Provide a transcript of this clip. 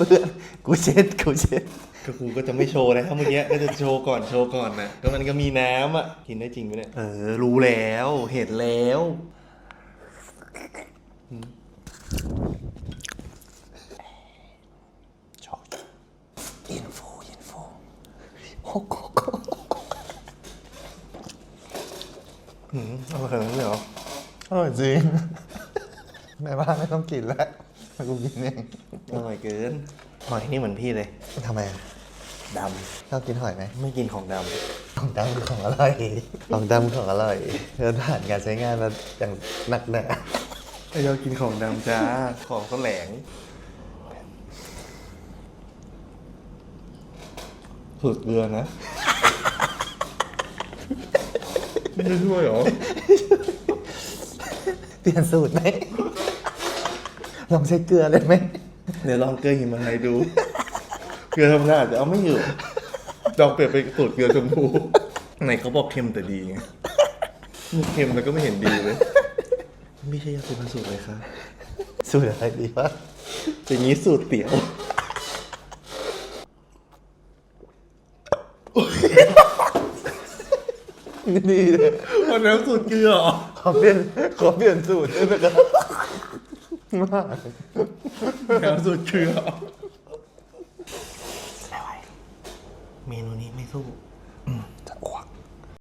เปื้อนกูเช็ดกูเช็ดก็กูก็จะไม่โชว์แล้วเมื่อกี้ก็จะโชว์ก่อนโชว์ก่อนนะก็มันก็มีน้ำอะกินได้จริงไหมเนี่ยเออ รู้แล้วเห็นแล้วชอบอินฟูอินฟูโอ้โหอืมเอาขนาดนั้นเลยเหรออร่อยจริงแม่บ้านไม่ต้องกินแล้ว ให้กูกินเองอร่อยเกินหอยนี่เหมือนพี่เลยทำไมอะดชอบกินหอยไหมำไม่กินของดของดำคือของอร่อยของดำของอร่อยเดินผ่านการใช้งานมาอย่างหนักหนาำไอ้เรากินของดำจ้า ของก็แหลงสุดเกลือนะไม่ได้ช่วยเหรอเปลี่ยนสูตรไหม ลองใช้เกลือเลยไหมเดี๋ยวลองเกลือหิมาลัยดู เกลือธรรมดาอาจจะเอาไม่อยู่ลองเปลี่ยนไปสูตรเกลือชมพูไหนเขาบอกเค็มแต่ดีไงนี่เค็มแล้วก็ไม่เห็นดีเลย ไม่ใช่ยาเป็นสูตรเลยครับสูตรอะไรดีวะอย่างนี้สูตรเตี๋ยวนี่เลยวันนั้นสูตรเกลือเหรอขอเปลี่ยนขอเปลี่ยนสูตรได้ไหมครับ มากแถวสุดคือไม่ไหวเมนูนี้ไม่สู้จะอ้วก